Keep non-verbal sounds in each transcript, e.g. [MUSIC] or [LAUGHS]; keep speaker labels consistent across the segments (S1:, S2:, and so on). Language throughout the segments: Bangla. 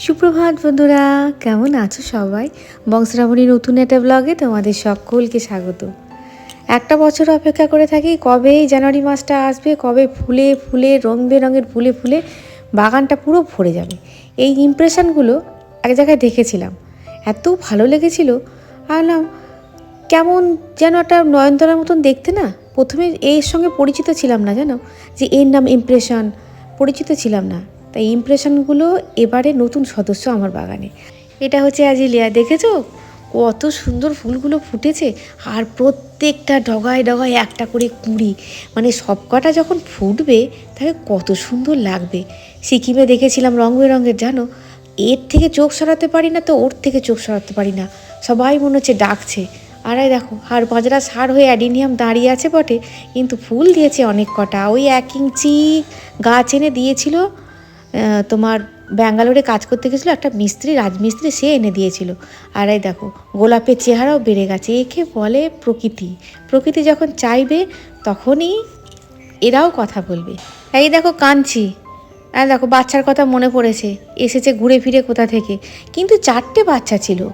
S1: সুপ্রভাত বন্ধুরা, কেমন আছো সবাই? বংশরাবণী নতুন একটা ব্লগে তোমাদের সকলকে স্বাগত। একটা বছর অপেক্ষা করে থাকি, কবে জানুয়ারি মাসটা আসবে, কবে ফুলে ফুলে রং বেরঙের ফুলে ফুলে বাগানটা পুরো ভরে যাবে। এই ইমপ্রেশনগুলো এক জায়গায় দেখেছিলাম। এত ভালো লেগেছিল। ভাবলাম, কেমন যেন একটা নয়নতলার মতন দেখতে না? প্রথমে এর সঙ্গে পরিচিত ছিলাম না, জানো? যে এর নাম ইমপ্রেশন পরিচিত ছিলাম না। তাই ইমপ্রেশনগুলো এবারে নতুন সদস্য আমার বাগানে। এটা হচ্ছে আজিলিয়া দেখেছ? কত সুন্দর ফুলগুলো ফুটেছে আর প্রত্যেকটা ডগায় ডগায় একটা করে কুঁড়ি। মানে সবকটা যখন ফুটবে, তাহলে কত সুন্দর লাগবে। সিকিমে দেখেছিলাম রং বেরঙের, জানো? এর থেকে চোখ সরাতে পারি না তো ওর থেকে চোখ সরাতে পারি না। সবাই মনে হচ্ছে ডাকছে। আর দেখো, আর পাঁচরা সার হয়ে অ্যাডিনিয়াম দাঁড়িয়ে আছে বটে, কিন্তু ফুল দিয়েছে অনেক কটা। ওই এক ইঞ্চি গাছ এনে দিয়েছিল তোমার ব্যাঙ্গালোরে কাজ করতে গেছিল একটা মিস্ত্রি, রাজমিস্ত্রি, সে এনে দিয়েছিল। আর এই দেখো, গোলাপের চেহারাও বেড়ে গেছে। একে বলে প্রকৃতি। প্রকৃতি যখন চাইবে, তখনই এরাও কথা বলবে। এই দেখো কাঁদছি আর দেখো, বাচ্চার কথা মনে পড়েছে। এসেছে ঘুরে ফিরে কোথা থেকে? কিন্তু চারটে বাচ্চা ছিল।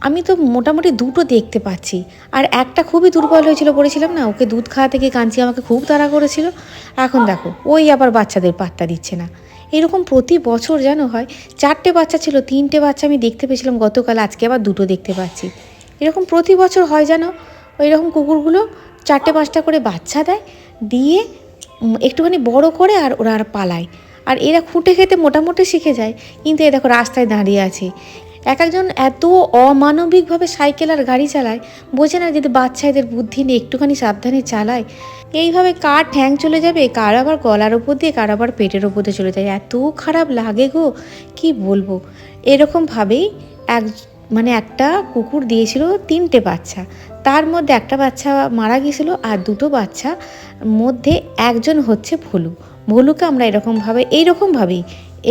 S1: আমি তো মোটামুটি দুটো দেখতে পাচ্ছি। আর একটা খুবই দুর্বল হয়েছিল বলেছিলাম না? ওকে দুধ খাওয়া থেকে কাঞ্চি আমাকে খুব তাড়া করেছিল। এখন দেখো, ওই আবার বাচ্চাদের পাত্তা দিচ্ছে না। এরকম প্রতি বছর যেন হয়, চারটে বাচ্চা ছিল, তিনটে বাচ্চা আমি দেখতে পেয়েছিলাম গতকাল, আজকে আবার দুটো দেখতে পাচ্ছি। এরকম প্রতি বছর হয় যেন ওই রকম কুকুরগুলো চারটে পাঁচটা করে বাচ্চা দেয়, দিয়ে একটুখানি বড় করে আর ওরা আর পালায়। আর এরা খুঁটে খেতে মোটামুটি শিখে যায়, কিন্তু এ দেখো রাস্তায় দাঁড়িয়ে আছে। এক একজন এত অমানবিকভাবে সাইকেল আর গাড়ি চালায়, বোঝে না যদি বাচ্চা এদের বুদ্ধি নিয়ে একটুখানি সাবধানে চালায়। এইভাবে কার ঠ্যাং চলে যাবে, কার আবার গলার ওপর দিয়ে, কার আবার পেটের ওপর দিয়ে চলে যায়। এত খারাপ লাগে গো, কি বলব? এরকমভাবেই এক মানে একটা কুকুর দিয়েছিল তিনটে বাচ্চা। তার মধ্যে একটা বাচ্চা মারা গিয়েছিল আর দুটো বাচ্চা মধ্যে একজন হচ্ছে ভলু। ভলুকে আমরা এরকমভাবে এইরকমভাবেই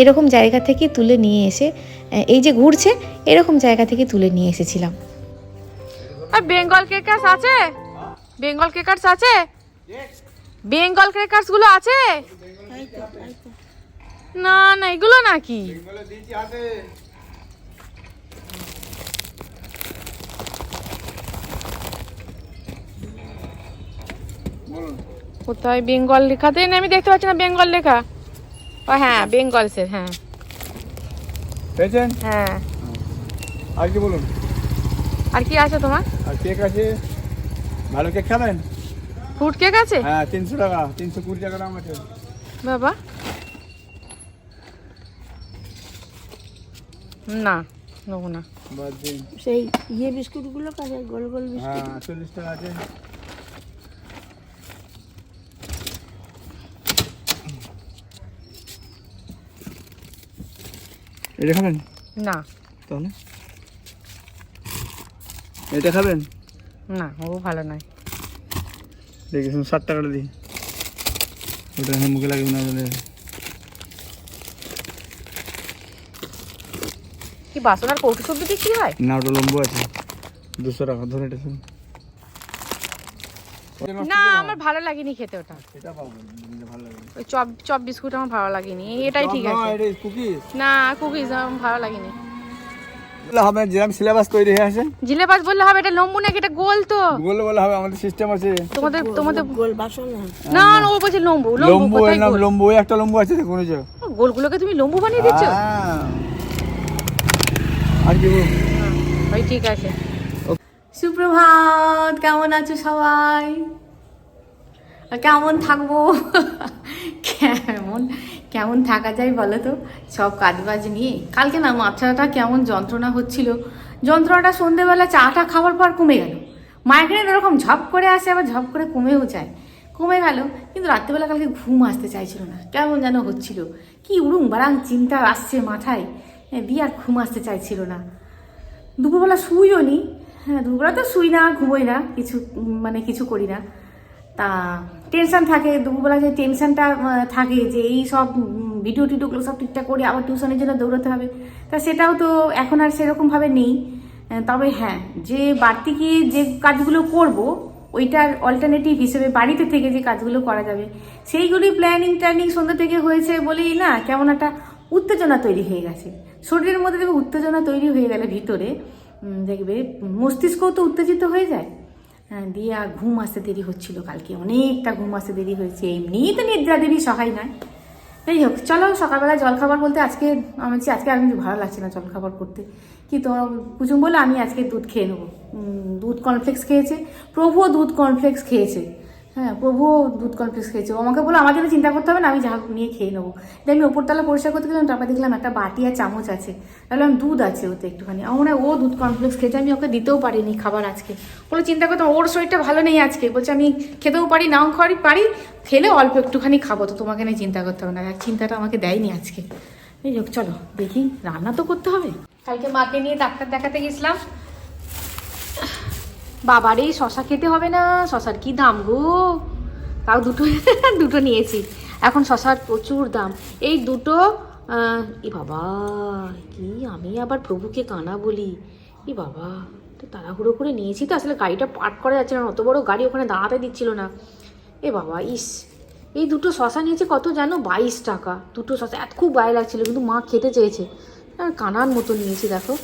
S1: এরকম জায়গা থেকে তুলে নিয়ে এসে এই যে ঘুরছে, এরকম জায়গা থেকে তুলে নিয়ে এসেছিলাম।
S2: আর বেঙ্গল ক্রেকার্স আছে? বেঙ্গল ক্রেকার্স আছে? বেঙ্গল ক্রেকার্সগুলো আছে? না না, এগুলো নাকি? কোথায় বেঙ্গল লেখাতে আমি দেখতে পাচ্ছি না বেঙ্গল লেখা। ও হ্যাঁ বেঙ্গলসের হ্যাঁ।
S3: পেয়েছেন?
S2: হ্যাঁ।
S3: আর কি বলুন?
S2: আর কি আছে তোমার?
S3: আর কেক আছে? ভালো কেক খাবেন?
S2: ফ্রুট কেক আছে?
S3: হ্যাঁ তিনশো টাকা তিনশো কুড়ি টাকা দাম আছে।
S2: বাবা। না নেব না।
S4: সেই ইয়ে বিস্কুটগুলো কাছে গোল গোল বিস্কুট।
S3: হ্যাঁ চল্লিশ টাকা আছে। এটা খাবেন?
S2: না।
S3: তাহলে? এটা খাবেন?
S2: না ও ভালো নয়।
S3: দেখেছেন ষাট টাকাটা দিই। ওটা মুখে লাগবে না বলে
S2: কি বাসনার কৌটো সবজি বিক্রি হয়?
S3: না ওটা লম্বু আছে। দুশো টাকা ধরে এটা শুনুন
S2: না আমার ভালো লাগেনি খেতে ওটা।
S3: এটা পাবো ভালো লাগবে
S2: ওই চপ চপ বিস্কুট আমার ভালো লাগেনি। এটাই ঠিক আছে।
S3: এটা কুকিজ?
S2: না কুকিজ আমার ভালো লাগেনি।
S3: হবে যেরকম সিলেবাস তৈরি হয়ে আছে
S2: জিলেবাস বললে হবে এটা লম্বু নাকি এটা গোল তো।
S3: বলে হবে আমাদের সিস্টেম আছে।
S2: তোমাদের তোমাদের
S4: গোল বাসন না?
S2: না না ও বলছে লম্বু লম্বু
S3: লম্বু
S2: কোথায় গোল?
S3: লম্বু একটা লম্বু আছে যে।
S2: গোলগুলোকে তুমি লম্বু বানিয়ে দিচ্ছ?
S3: হ্যাঁ। আর কি?
S2: ঠিক আছে।
S1: সুপ্রভাত, কেমন আছো সবাই? কেমন থাকব? [LAUGHS] কেমন কেমন থাকা যায় বলো তো? সব কাজবাজ নিয়ে। কালকে না মাথাটা কেমন যন্ত্রণা হচ্ছিল। যন্ত্রণাটা সন্ধেবেলা চাটা খাওয়ার পর কমে গেল। মাইগ্রেন এরকম ঝপ করে আসে, আবার ঝপ করে কমেও যায়। কমে গেল, কিন্তু রাত্রেবেলা কালকে ঘুম আসতে চাইছিল না। কেমন যেন হচ্ছিল। কি উড়ুং বারাং চিন্তা আসছে মাথায়। দিয়ে আর ঘুম আসতে চাইছিল না। দুপুরবেলা শুইও নি হ্যাঁ দুপুরবেলা তো শুই না, ঘুমোই না, কিছু মানে কিছু করি না। তা টেনশন থাকে, দুপুরবেলা যে টেনশানটা থাকে যে এই সব ভিডিও টিডিওগুলো সব ঠিকঠাক করে আবার টিউশনের জন্য দৌড়াতে হবে। তা সেটাও তো এখন আর সেরকমভাবে নেই। তবে হ্যাঁ যে বাড়তি গিয়ে যে কাজগুলো করব, ওইটার অল্টারনেটিভ হিসেবে বাড়িতে থেকে যে কাজগুলো করা যাবে সেইগুলি প্ল্যানিং ট্যানিং সন্ধ্যা থেকে হয়েছে বলেই না, কেমন একটা উত্তেজনা তৈরি হয়ে গেছে। শরীরের মধ্যে দেখবে উত্তেজনা তৈরি হয়ে গেলে ভিতরে। দেখবে মস্তিষ্কও তো উত্তেজিত হয়ে যায়। হ্যাঁ, দিয়ে আর ঘুম আসতে দেরি হচ্ছিল কালকে। অনেকটা ঘুম আসতে দেরি হয়েছে। এমনিই তো নিদ্রা দেবী সহায় নয়। যাই হোক চলো সকালবেলা জলখাবার বলতে আজকে আমি হচ্ছে আজকে আর কিছু ভালো লাগছে না জলখাবার করতে। কি তো কুচুম বলে আমি আজকে দুধ খেয়ে নেব। দুধ কর্নফ্লেক্স খেয়েছে। প্রভুও দুধ কর্নফ্লেক্স খেয়েছে। হ্যাঁ প্রভুও দুধ কর্নফ্লেক্স খেয়েছে। ও আমাকে বলো আমার জন্য চিন্তা করতে হবে না, আমি যা নিয়ে খেয়ে নেব। দিয়ে আমি ওপরতলা পরিষ্কার করতে গেলাম, তারপর দেখলাম একটা বাটি আর চামচ আছে। আমি দুধ আছে ওতে একটুখানি। আমার ও দুধ কর্নফ্লেক্স খেয়েছে, আমি ওকে দিতেও পারিনি খাবার আজকে। বলে চিন্তা করতাম ওর শরীরটা ভালো নেই আজকে। বলছে, আমি খেতেও পারি, নাও খাওয়ারি পারি, খেলে অল্প একটুখানি খাব। তো তোমাকে নিয়ে চিন্তা করতে হবে না এক চিন্তাটা আমাকে দেয়নি আজকে। এই চলো, দেখি, রান্না তো করতে হবে। কালকে মাকে নিয়ে ডাক্তার দেখাতে গেছিলাম। বাবারে, শশা খেতে হবে না। শশার কি দাম গো? তাও দুটো [LAUGHS] দুটো নিয়েছি। এখন শশার প্রচুর দাম। এই দুটো এ বাবা, কি আমি আবার প্রভুকে কানা বলি? এ বাবা, তো তাড়াহুড়ো করে নিয়েছি তো, আসলে গাড়িটা পার্ক করা যাচ্ছে না, অত বড় গাড়ি ওখানে দাঁড়াতে দিচ্ছিল না। এ বাবা, ইস, এই দুটো শশা নিয়েছে কত জানো? বাইশ টাকা। দুটো শশা, এত খুব গায়ে লাগছিল, কিন্তু মা খেতে চেয়েছে। কানার মতো নিয়েছি, দেখো।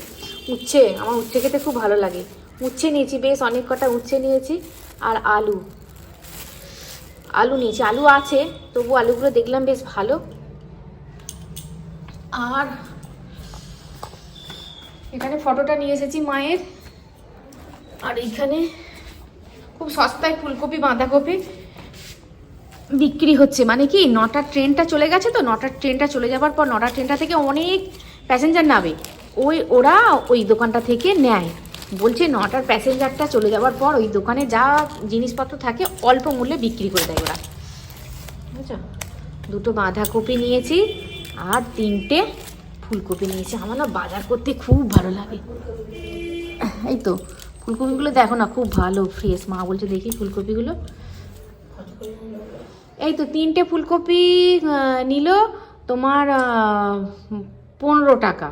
S1: উচ্ছে, আমার উচ্ছে খেতে খুব ভালো লাগে। উচ্ছে নিয়েছি, বেশ অনেক কটা উচ্ছে নিয়েছি। আর আলু। আলু নিয়েছি। আলু আছে, তবু আলুগুলো দেখলাম বেশ ভালো। আর এখানে ফটোটা নিয়ে এসেছি মায়ের। আর এখানে খুব সস্তায় ফুলকপি, বাঁধাকপি বিক্রি হচ্ছে। মানে কি নটার ট্রেনটা চলে গেছে তো নটার ট্রেনটা চলে যাবার পর নটার ট্রেনটা থেকে অনেক প্যাসেঞ্জার নামে। ওই ওরা ওই দোকানটা থেকে নেয়। বলছে নটার প্যাসেঞ্জারটা চলে যাওয়ার পর ওই দোকানে যা জিনিসপত্র থাকে অল্প মূল্যে বিক্রি করে দেয় ওরা। বুঝছ? দুটো বাঁধাকপি নিয়েছি আর তিনটে ফুলকপি নিয়েছি। আমার না বাজার করতে খুব ভালো লাগে। এই তো, ফুলকপিগুলো দেখো না, খুব ভালো ফ্রেশ মা বলছে, দেখি ফুলকপিগুলো। এই তো তিনটে ফুলকপি নিল তোমার পনেরো টাকা।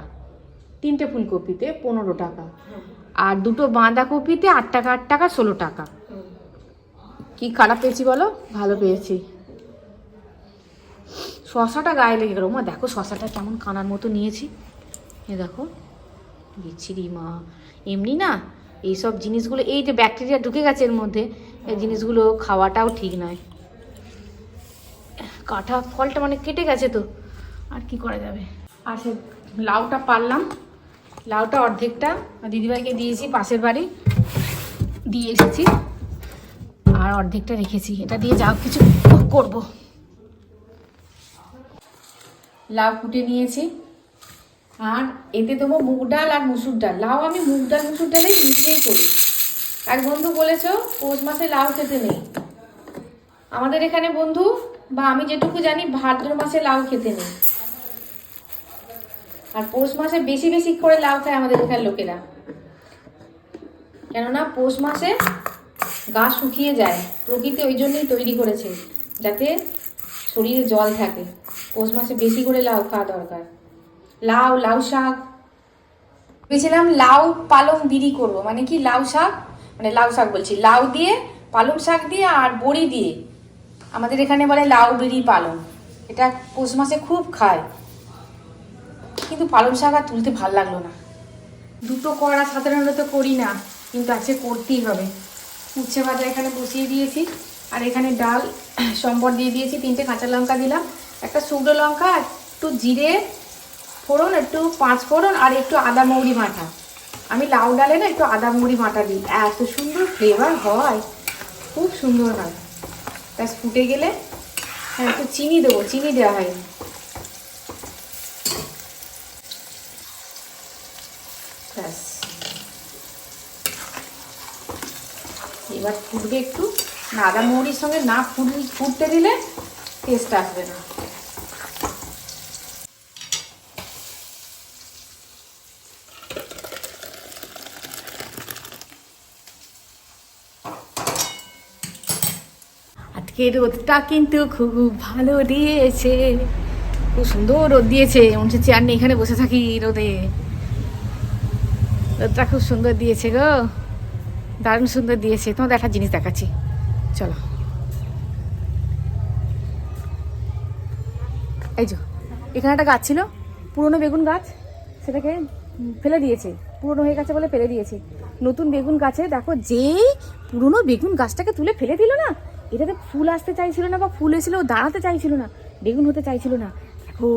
S1: তিনটে ফুলকপিতে পনেরো টাকা। আর দুটো বাঁধাকপিতে আট টাকা আট টাকা, ষোলো টাকা। কি খারাপ পেয়েছি বলো? ভালো পেয়েছি। শশাটা গায়ে লেগে গেল। মা, দেখো শশাটা কেমন কানার মতো নিয়েছি। এ দেখো বিচ্ছিরি মা। এমনি না, এইসব জিনিসগুলো, এই যে ব্যাকটেরিয়া ঢুকে গেছে এর মধ্যে, এই জিনিসগুলো খাওয়াটাও ঠিক নয়। কাঁঠা ফলটা মানে কেটে গেছে তো, আর কি করা যাবে? আর সে লাউটা পারলাম। লাউটা অর্ধেকটা। দিদিভাইকে দিয়েছি, পাশের বাড়ি। দিয়ে এসেছি। আর অর্ধেকটা রেখেছি। এটা দিয়ে যা কিছু করব। লাউ কুটে নিয়েছি। আর এতে দেবো মুগ ডাল আর মুসুর ডাল। লাউ আমি মুগ ডাল, মুসুর ডালেই মিশিয়েই করি। এক বন্ধু বলেছ, পৌষ মাসে লাউ খেতে নেই। আমাদের এখানে বন্ধু, বা আমি যেটুকু জানি, ভাদ্র মাসে লাউ খেতে নেই। আর পৌষ মাসে বেশি বেশি করে লাউ খায় আমাদের এখানে লোকেরা। কেননা পৌষ মাসে গা শুকিয়ে যায়, প্রকৃতি ওই জন্যই তৈরি করেছে, যাতে শরীরে জল থাকে। পৌষ মাসে বেশি করে লাউ খাওয়া দরকার। লাউ লাউ শাক। ভেবেছিলাম লাউ পালং বিড়ি করব মানে কি লাউ শাক? মানে লাউ শাক বলছি। লাউ দিয়ে, পালং শাক দিয়ে আর বড়ি দিয়ে। আমাদের এখানে বলে লাউ, বিড়ি, পালং। এটা পৌষ মাসে খুব খায়। কিন্তু পালং শাক আর তুলতে ভালো লাগল না। দুটো কড়া সাধারণত করি না, কিন্তু আজকে করতেই হবে। উচ্ছে ভাজা এখানে বসিয়ে দিয়েছি, আর এখানে ডাল, [CLEARS THROAT] সম্বর দিয়ে দিয়েছি, তিনটে কাঁচা লঙ্কা দিলাম। একটা শুকনো লঙ্কা, একটু জিরে ফোড়ন, একটু পাঁচ ফোড়ন, আর একটু আদা মৌরি বাটা। আমি লাউ ডালে না একটু আদা মৌরি বাটা দিই, এত সুন্দর ফ্লেভার হয়, খুব সুন্দর হয়। ব্যাস, ফুটে গেলে হ্যাঁ একটু চিনি দেবো, চিনি দেওয়া হয়নি। ব্যাস। এবার ফুটবে একটু। না আদা মৌরির সঙ্গে না ফুট ফুটতে দিলে টেস্ট আসবে না। আজকে রোদটা কিন্তু খুব ভালো দিয়েছে। খুব সুন্দর রোদ দিয়েছে। মনে হচ্ছে চেয়ার নিয়ে এখানে বসে থাকি রোদে। রোদটা খুব সুন্দর দিয়েছে গো। দারুণ সুন্দর দিয়েছে। তোমাদের একটা জিনিস দেখাচ্ছি। চলো। এই যে, এখানে একটা গাছ ছিল, পুরনো বেগুন গাছ, সেটাকে ফেলে দিয়েছে। পুরনো হয়ে গেছে বলে ফেলে দিয়েছে। নতুন বেগুন গাছে, দেখো যেই পুরনো বেগুন গাছটাকে তুলে ফেলে দিল না, এটাতে ফুল আসতে চাইছিল না বা ফুল এসেছিল দাঁড়াতে চাইছিল না, বেগুন হতে চাইছিল না। দেখো,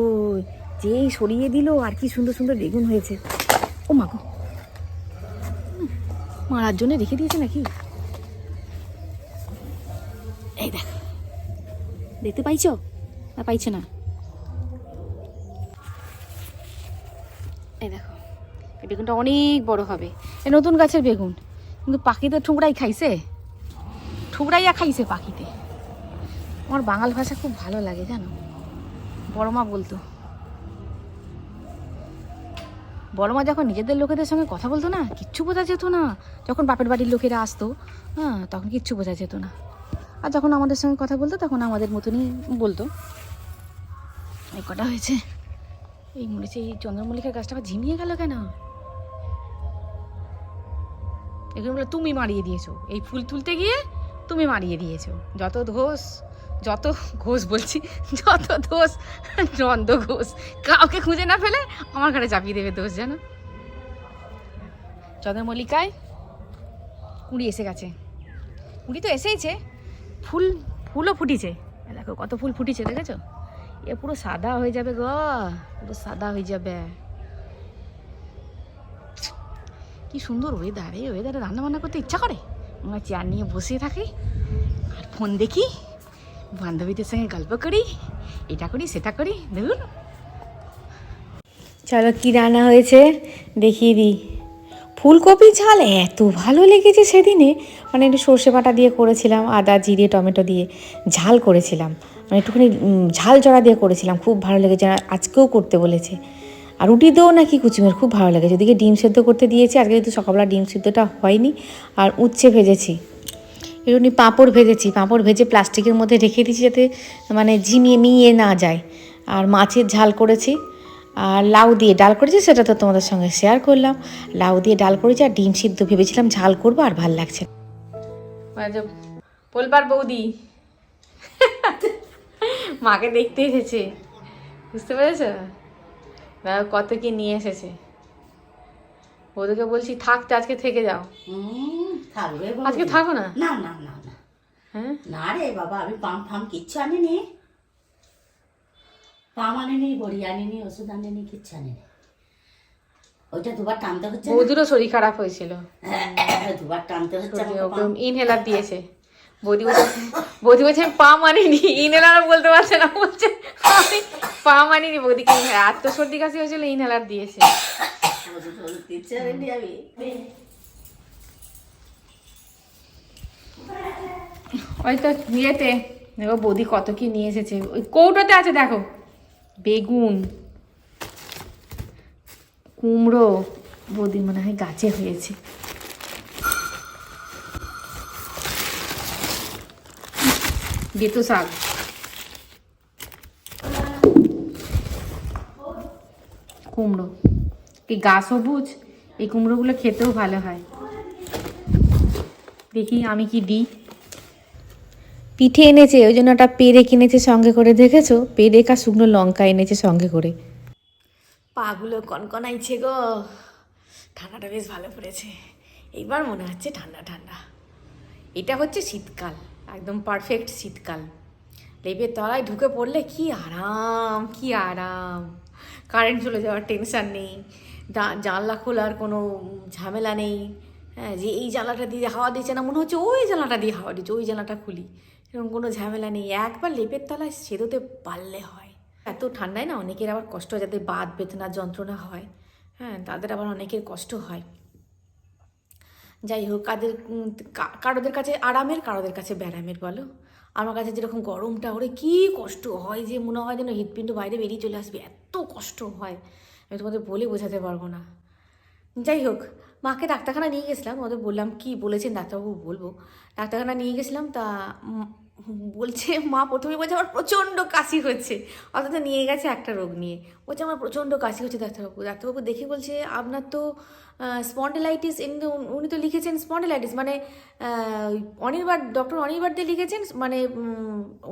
S1: যেই সরিয়ে দিল, আর কি সুন্দর সুন্দর বেগুন হয়েছে। ও মাগো মারার জন্য রেখে দিয়েছে নাকি? এই দেখ। দেখতে পাইছো? না পাইছো না। এই দেখো, এই বেগুনটা অনেক বড় হবে। এই নতুন গাছের বেগুন। কিন্তু পাখিতে ঠুকরাই খাইছে। ঠুকরাইয়া খাইছে পাখিতে। আমার বাঙাল ভাষা খুব ভালো লাগে, জানো? বড় মা বলতো বড় মা যখন নিজেদের লোকেদের সঙ্গে কথা বলতো না, কিচ্ছু বোঝা যেত না। যখন বাপের বাড়ির লোকেরা আসতো হ্যাঁ তখন কিচ্ছু বোঝা যেত না। আর যখন আমাদের সঙ্গে কথা বলতো, তখন আমাদের মতনই বলতো। এই কটা হয়েছে। এই মনে হচ্ছে এই চন্দ্রমল্লিকার গাছটা আবার ঝিমিয়ে গেল কেন? এগুলো তুমি মারিয়ে দিয়েছ। এই ফুল তুলতে গিয়ে তুমি মারিয়ে দিয়েছ। যত দোষ যত ঘোষ বলছি, যত দোষ নন্দ ঘোষ। কাউকে খুঁজে না ফেলে আমার ঘরে চাপিয়ে দেবে দোষ, জানো? চন্দ্রমল্লিকায় কুড়ি এসে গেছে। কুড়ি তো এসেইছে, ফুল, ফুলও ফুটিছে। দেখো, কত ফুল ফুটিছে, দেখেছ? এ পুরো সাদা হয়ে যাবে গ, পুরো সাদা হয়ে যাবে। কি সুন্দর ওয়েদার এই ওয়েদারে রান্না বান্না করতে ইচ্ছা করে? আমরা চেয়ার নিয়ে বসে থাকি, আর ফোন দেখি। বান্ধবীদের সঙ্গে গল্প করি, এটা করি, সেটা করি দেখুন চলো কি রান্না হয়েছে? দেখিয়ে দিই। ফুলকপি ঝাল এত ভালো লেগেছে সেদিনে। মানে একটু সর্ষে বাটা দিয়ে করেছিলাম, আদা, জিরে, টমেটো দিয়ে ঝাল করেছিলাম। মানে একটুখানি ঝাল জড়া দিয়ে করেছিলাম, খুব ভালো লেগেছে। আজকেও করতে বলেছে। আর রুটি দেও নাকি কুচুমের খুব ভালো লেগেছে। ওদিকে ডিম সেদ্ধ করতে দিয়েছি, আজকে কিন্তু সকালবেলা ডিম সেদ্ধটা হয়নি, আর উচ্ছে ভেজেছি। এমনি পাঁপড় ভেজেছি, পাঁপড় ভেজে প্লাস্টিকের মধ্যে রেখে দিয়েছি যাতে মানে ঝিমিয়ে মিয়ে না যায়। আর মাছের ঝাল করেছি, আর লাউ দিয়ে ডাল করেছি, সেটা তো তোমাদের সঙ্গে শেয়ার করলাম। লাউ দিয়ে ডাল করেছি আর ডিম সিদ্ধ ভেবেছিলাম ঝাল করব আর ভালো লাগছে বলবার বৌদি। মাকে দেখতে এসেছে। বুঝতে পেরেছ? কত কি নিয়ে এসেছে। বৌদিকে বলছি থাকতে আজকে থেকে যাও।
S5: থাকবে
S1: আজকে থাকো না?
S5: না না না না।
S1: হ্যাঁ?
S5: না রে বাবা আমি পাম ফাম কিচ্ছু আনিনি। পাম আনিনি বড়ি আনিনি ওষুধ আনিনি কিচ্ছু আনিনি। ওইটা দুবার টানতে হচ্ছে?
S1: বৌদিরও শরীর খারাপ হয়েছিল।
S5: হ্যাঁ, দুবার টানতে হচ্ছে।
S1: ইনহেলার দিয়েছে। বৌদি বলছে বৌদি বলছে আমি পা মানিনি ইনহেলার বলতে পারছে না বলছে পা মানিনি বৌদিকে inhaler- এত সর্দি কাশি হয়েছিল ইনহেলার দিয়েছে।
S5: আমি
S1: ওই তো ইয়েতে, দেখো বৌদি কত কি নিয়ে এসেছে। ওই কৌটোতে আছে, দেখো। বেগুন, কুমড়ো, বৌদি মনে হয় গাছে হয়েছে। বেতো শাক। কুমড়ো। এই গা সবুজ? এই কুমড়োগুলো খেতেও ভালো হয়। দেখি আমি কি দিই। পিঠে এনেছে ওই জন্য একটা পেরে কিনেছে সঙ্গে করে দেখেছ? পেরে কা শুকনো লঙ্কা এনেছে সঙ্গে করে। পাগুলো কনকনাইছে গো। ঠান্ডাটা বেশ ভালো পড়েছে। এইবার মনে হচ্ছে ঠান্ডা ঠান্ডা। এটা হচ্ছে শীতকাল একদম পারফেক্ট শীতকাল। লেপের তলায় ঢুকে পড়লে কি আরাম কি আরাম। কারেন্ট চলে যাওয়ার টেনশান নেই। জানলা খোলার কোনো ঝামেলা নেই। হ্যাঁ যে এই জানলাটা দিয়ে হাওয়া দিচ্ছে না, মনে হচ্ছে ওই জানলাটা দিয়ে হাওয়া দিচ্ছে, ওই জানলাটা খুলি। এরকম কোনো ঝামেলা নেই। একবার লেপের তলায় সেদোতে পারলে হয়। এত ঠান্ডায় না অনেকের আবার কষ্ট হয়, যাদের বাত বেদনা, যন্ত্রণা হয়। হ্যাঁ তাদের আবার অনেকের কষ্ট হয়। যাই হোক, কাদের কারোদের কাছে আরামের, কারোদের কাছে ব্যারামের, বলো। আমার কাছে যেরকম গরমটা, ওরে কি কষ্ট হয় যে মনে হয় যেন হৃৎপিণ্ড বাইরে বেরিয়ে চলে আসবে, এত কষ্ট হয়। আমি তোমাদের বলে বোঝাতে পারব না। যাই হোক, মাকে ডাক্তারখানা নিয়ে গেছিলাম, ওদের বললাম, কি বলেছেন ডাক্তারবাবু? বলব। ডাক্তারখানা নিয়ে গেছিলাম, তা বলছে, মা প্রথমে বলছে আমার প্রচণ্ড কাশি হচ্ছে অথচ নিয়ে গেছে একটা রোগ নিয়ে। বলছে, আমার প্রচণ্ড কাশি হচ্ছে ডাক্তারবাবু। ডাক্তারবাবু দেখে বলছে, আপনার তো স্পন্ডিলাইটিস উনি তো লিখেছেন স্পন্ডিলাইটিস মানে অনির্বাণ ডক্টর অনির্বাণ দিয়ে লিখেছেন মানে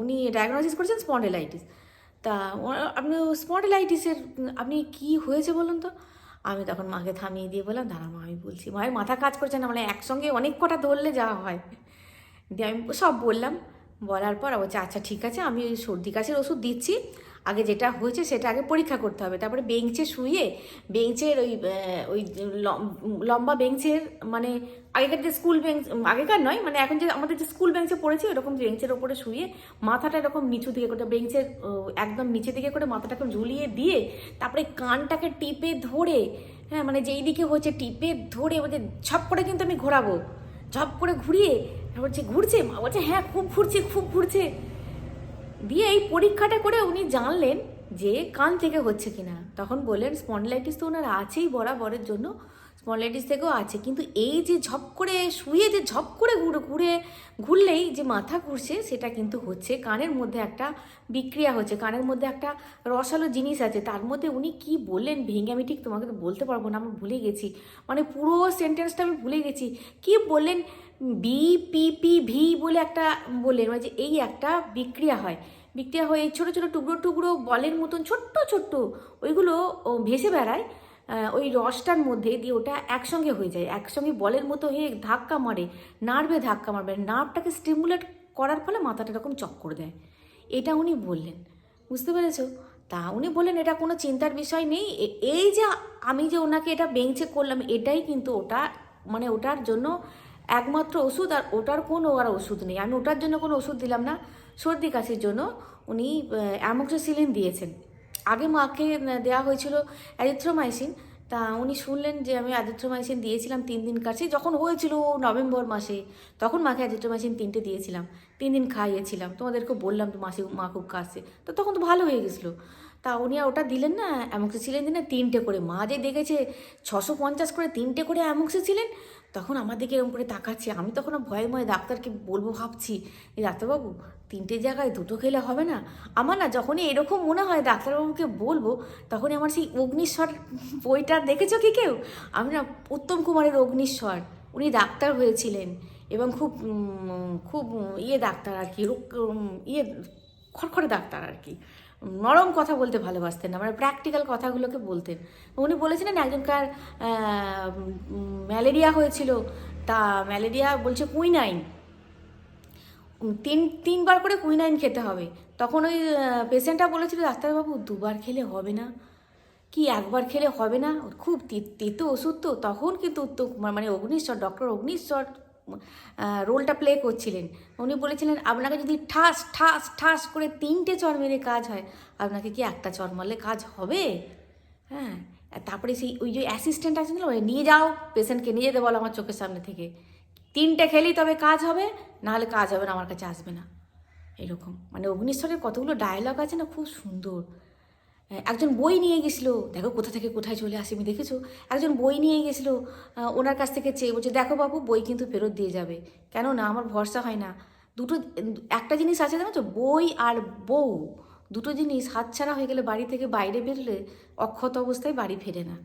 S1: উনি ডায়াগনোসিস করেছেন স্পন্ডিলাইটিস তা, ও- আপনি স্পটেলাইটিসের আপনি কি হয়েছে বলুন তো? আমি তখন মাকে থামিয়ে দিয়ে বললাম দাঁড়া মা, আমি বলছি। মায়ের মাথা কাজ করছে না মানে একসঙ্গে অনেক কটা ধরলে যাওয়া হয়। দিয়ে আমি সব বললাম। বলার পর বলছে আচ্ছা ঠিক আছে, আমি ওই সর্দি কাশির ওষুধ দিচ্ছি। আগে যেটা হয়েছে সেটা আগে পরীক্ষা করতে হবে। তারপরে বেঞ্চে শুয়ে বেঞ্চের ওই ওই লম- লম্বা বেঞ্চের মানে আগেকার যে স্কুল বেঞ্চ, আগেকার নয় মানে এখন যে আমাদের যে স্কুল বেঞ্চে পড়েছি ওরকম বেঞ্চের ওপরে শুয়ে মাথাটা এরকম নিচু দিকে করে, বেঞ্চের একদম নিচে দিকে করে মাথাটাকে ঝুলিয়ে দিয়ে তারপরে কানটাকে টিপে ধরে হ্যাঁ মানে যেই দিকে হচ্ছে টিপে ধরে ওদের ছপ করে কিন্তু আমি ঘোরাবো। ঝপ করে ঘুরিয়ে বলছে ঘুরছে, মা বলছে হ্যাঁ খুব ঘুরছে খুব ঘুরছে। দিয়ে এই পরীক্ষাটা করে উনি জানলেন যে কান থেকে হচ্ছে কিনা। তখন বললেন স্পন্ডলাইটিস তো ওনার আছেই বরাবরের জন্য। স্পন্ডলাইটিস থেকেও আছে। কিন্তু এই যে ঝপ করে শুয়ে যে ঝপ করে ঘুরে ঘুরে ঘুরলেই যে মাথা ঘুরছে, সেটা কিন্তু হচ্ছে। কানের মধ্যে একটা বিক্রিয়া হচ্ছে। কানের মধ্যে একটা রসালো জিনিস আছে। তার মধ্যে উনি কি বললেন ভেঙে, আমি ঠিক তোমাকে তো বলতে পারব না, আমি ভুলে গেছি। মানে পুরো সেন্টেন্সটা আমি ভুলে গেছি। কি বললেন বি পি পি ভি বলে একটা বললেন মানে যে এই একটা বিক্রিয়া হয়। বিক্রিয়া হয়ে ছোটো ছোটো টুকরো টুকরো বলের মতন ছোট্ট ছোট্ট ওইগুলো ভেসে বেড়ায় ওই রসটার মধ্যে দিয়ে ওটা একসঙ্গে হয়ে যায়, একসঙ্গে বলের মতো হয়ে ধাক্কা মারে, নার্ভে ধাক্কা মারবে নার্ভটাকে স্টিমুলেট করার ফলে মাথাটা এরকম চক্কর দেয়। এটা উনি বললেন। বুঝতে পেরেছ? তা উনি বললেন, এটা কোনো চিন্তার বিষয় নেই। এই যে আমি যে ওনাকে এটা বেঞ্চে করলাম, এটাই কিন্তু ওটা মানে ওটার জন্য একমাত্র ওষুধ আর ওটার কোনো আর ওষুধ নেই। আমি ওটার জন্য কোনো ওষুধ দিলাম না। সর্দি কাশির জন্য উনি অ্যামোক্সিসিলিন দিয়েছেন। আগে মাকে দেওয়া হয়েছিল অ্যাজিথ্রোমাইসিন তা উনি শুনলেন যে আমি অ্যাজিথ্রোমাইসিন দিয়েছিলাম তিন দিন কাছে। যখন হয়েছিল নভেম্বর মাসে, তখন মাকে অ্যাজিথ্রোমাইসিন তিনটে দিয়েছিলাম। তিন দিন খাইয়েছিলাম। তোমাদেরকে বললাম তো মাসি, মা খুব কাছে তো তখন তো ভালো হয়ে গেছিল। তা উনি আর ওটা দিলেন না অ্যামোক্সিসিলিন দিলেন তিনটে করে। মা যে দেখেছে ছশো পঞ্চাশ করে তিনটে করে অ্যামোক্সিসিলিন তখন আমার দিকে এরকম করে তাকাচ্ছে। আমি তখন ভয়ে ভয়ে ডাক্তারকে বলব ভাবছি, এই ডাক্তারবাবু, তিনটে জায়গায় দুটো খেলে হবে না? আমার না যখনই এরকম মনে হয় ডাক্তারবাবুকে বলব, তখনই আমার সেই অগ্নিশ্বর বইটা দেখেছ কি কেউ? আমি না উত্তম কুমারের অগ্নিশ্বর উনি ডাক্তার হয়েছিলেন। এবং খুব খুব ইয়ে ডাক্তার আর কি ইয়ে খড়খড়ে ডাক্তার আর কি। নরম কথা বলতে ভালোবাসতেন না মানে প্র্যাকটিক্যাল কথাগুলোকে বলতেন। উনি বলেছিলেন একজনকার ম্যালেরিয়া হয়েছিল, তা ম্যালেরিয়া বলছে কুইনাইন। তিন, তিনবার করে কুইনাইন খেতে হবে। তখন ওই পেশেন্টটা বলেছিল, ডাক্তারবাবু, দুবার খেলে হবে না। কি, একবার খেলে হবে না? খুব তেতো ওষুধ তো, তখন কিন্তু মানে অগ্নিশ্বর ডক্টর অগ্নিশ্বর রোলটা প্লে করছিলেন। উনি বলেছিলেন, আপনাকে যদি ঠাস ঠাস ঠাস করে তিনটে চর মেরে কাজ হয়, আপনাকে কি একটা চর মারলে কাজ হবে? হ্যাঁ তারপরে সেই ওই যে অ্যাসিস্ট্যান্ট আছে না নিয়ে যাও পেশেন্টকে নিয়ে যেতে বলো আমার চোখের সামনে থেকে। তিনটে খেলেই তবে কাজ হবে, নাহলে কাজ হবে না, আমার কাছে আসবে না। এরকম। মানে অগ্নিশ্বরের কতগুলো ডায়লগ আছে না, খুব সুন্দর। একজন বই নিয়ে গেছিল। দেখো কোথা থেকে কোথায় চলে আসে আমি দেখেছ? একজন বই নিয়ে গেছিল ওনার কাছ থেকে চেয়ে বলছে, দেখো বাবু, বই কিন্তু ফেরত দিয়ে যাবে। কেন না আমার ভরসা হয় না। দুটো, একটা জিনিস আছে জানো তো, বই আর বউ। দুটো জিনিস হাতছাড়া হয়ে গেলে বাড়ি থেকে বাইরে বেরোলে অক্ষত অবস্থায় বাড়ি ফেরে না।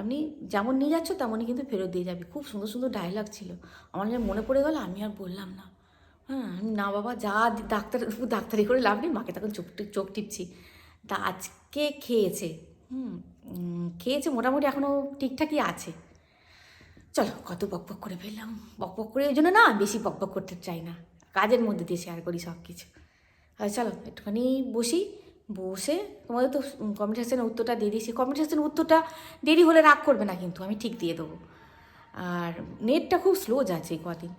S1: আপনি যেমন নিয়ে যাচ্ছ তেমনই কিন্তু ফেরত দিয়ে যাবে। খুব সুন্দর সুন্দর ডায়লগ ছিল। আমার মনে পড়ে গেল, আমি আর বললাম না। হ্যাঁ না বাবা, যা ডাক্তার ডাক্তারি করে লাভ নেই, মাকে তখন চোখ চোখ টিপছি। তা আজকে খেয়েছে। হুম খেয়েছে মোটামুটি এখনও ঠিকঠাকই আছে। চলো, কত বকবক করে ফেললাম। বকবক করে ওই জন্য না বেশি বকবক করতে চাই না। কাজের মধ্যে দিয়ে শেয়ার করি সব কিছু আর চলো, একটুখানি বসি। বসে তোমাদের তো কমেন্ট সেকশনের উত্তরটা দিয়ে দিয়েছি কমেন্ট সেকশনের উত্তরটা দেরি হলে রাগ করবে না কিন্তু, আমি ঠিক দিয়ে দেবো। আর নেটটা খুব স্লো যাচ্ছে কদিন।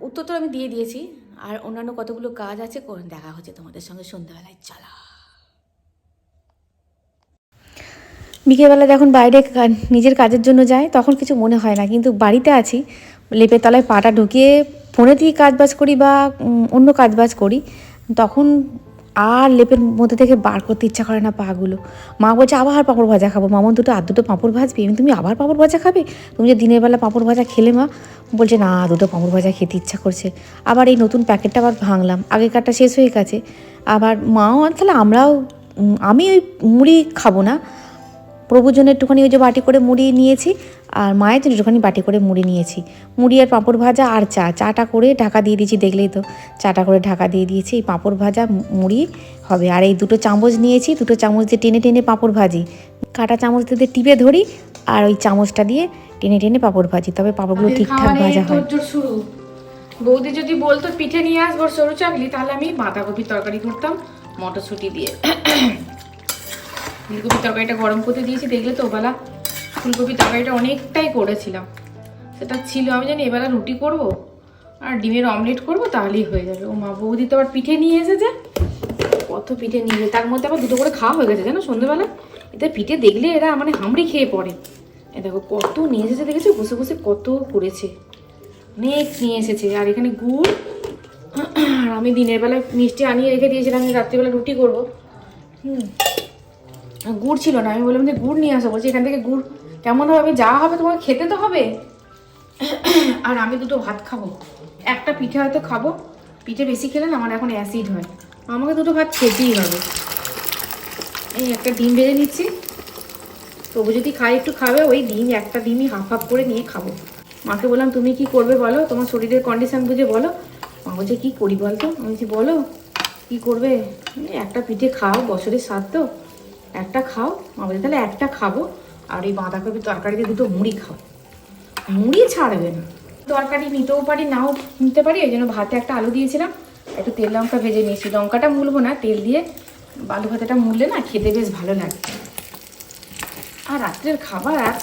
S1: উত্তর তো আমি দিয়ে দিয়েছি। আর অন্যান্য কতগুলো কাজ আছে দেখা হচ্ছে তোমাদের সঙ্গে সন্ধ্যাবেলায়। চলা। বিকেলবেলা যখন বাইরে নিজের কাজের জন্য যায়, তখন কিছু মনে হয় না। কিন্তু বাড়িতে আছি, লেপের তলায় পাটা ঢুকিয়ে ফোনে দিয়ে কাজবাজ করি বা অন্য কাজবাজ করি, তখন আর লেপের মধ্যে থেকে বার করতে ইচ্ছা করে না পাগুলো মা বলছে, আবার পাঁপড় ভাজা খাব। মামন দুটো, আর দুটো পাঁপড় ভাজবি? তুমি আবার পাঁপড় ভাজা খাবে? তুমি যে দিনের বেলা পাঁপড় ভাজা খেলে মা? বলছে, না, দুটো পাঁপড় ভাজা খেতে ইচ্ছা করছে। আবার এই নতুন প্যাকেটটা আবার ভাঙলাম। আগেকারটা শেষ হয়ে গেছে। আবার মাও, তাহলে আমরাও আমি ওই মুড়ি খাব না।
S6: প্রভুর জন্য একটুখানি ওই যে বাটি করে মুড়ি নিয়েছি আর মায়ের জন্য একটুখানি বাটি করে মুড়ি নিয়েছি। মুড়ি আর পাঁপড় ভাজা আর চা চাটা করে ঢাকা দিয়ে দিয়েছি দেখলেই তো চাটা করে ঢাকা দিয়ে দিয়েছি এই পাঁপড় ভাজা মুড়ি হবে। আর এই দুটো চামচ নিয়েছি দুটো চামচ দিয়ে টেনে টেনে পাঁপড় ভাজি। কাটা চামচ দিয়ে টিপে ধরি আর ওই চামচটা দিয়ে টেনে টেনে পাঁপড় ভাজি তবে পাঁপড়গুলো ঠিকঠাক ভাজা হয়।
S1: শুরু। বৌদি যদি বলতো পিঠে নিয়ে আসব সরু চাকলি তাহলে আমি বাঁধাকপির তরকারি করতাম মটরশুঁটি দিয়ে। ফুলকপির তরকারিটা গরম করতে দিয়েছি, দেখলে তো ওবেলা ফুলকপির তরকারিটা অনেকটাই করেছিলাম। সেটা ছিল, আমি জানি এবেলা রুটি করব আর ডিমের অমলেট করব, তাহলেই হয়ে যাবে। ও মা, বৌদি তো আবার পিঠে নিয়ে এসেছে। কত পিঠে নিয়ে এসেছে। তার মধ্যে আবার দুটো করে খাওয়া হয়ে গেছে, জানো সন্ধ্যেবেলা? এদের পিঠে দেখলে এরা মানে হামড়ি খেয়ে পড়ে। এ দেখো, কত নিয়ে এসেছে, দেখেছ? বসে বসে কত করেছে। অনেক নিয়ে এসেছে, আর এখানে গুড়। আর আমি দিনের বেলা মিষ্টি আনিয়ে রেখে দিয়েছিলাম রাত্রিবেলা রুটি করব। হুম। গুড় ছিল না। আমি বললাম যে গুড় নিয়ে আসো। বলছি, এখান থেকে গুড় কেমন হবে? যা হবে তোমাকে খেতে তো হবে। আর আমি দুটো ভাত খাব। একটা পিঠে হয়তো খাব। পিঠে বেশি খেলে না, আমার এখন অ্যাসিড হয়। আমাকে দুটো ভাত খেতেই হবে। এই একটা ডিম ভেজে নিচ্ছি। তবু যদি খাই, একটু খাবে, ওই ডিম, একটা ডিমই হাফ হাফ করে নিয়ে খাব। মাকে বললাম, তুমি কি করবে বলো? তোমার শরীরের কন্ডিশন বুঝে বলো। মা বলছে, কী করি বলতো? আমি বলছি, বলো, কী করবে? একটা পিঠে খাও বছরের স্বাদ তো। একটা খাও। মা বলছে, তাহলে একটা খাব। আর এই বাঁধাকপি তরকারিতে দুটো মুড়ি খাও। মুড়ি ছাড়বে না। তরকারি নিতেও পারি, নাও নিতে পারি। এই জন্য ভাতে একটা আলু দিয়েছিলাম। একটু তেল লঙ্কা ভেজে নিয়েছি। লঙ্কাটা মুলবো না, তেল দিয়ে বালু ভাতাটা মুললে না খেতে বেশ ভালো লাগে। আর রাত্রের খাবার আর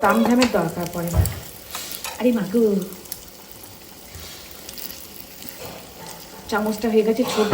S1: তামঝামের দরকার পড়ে না। আরে মাগু চামচটা হয়ে গেছে ছোট।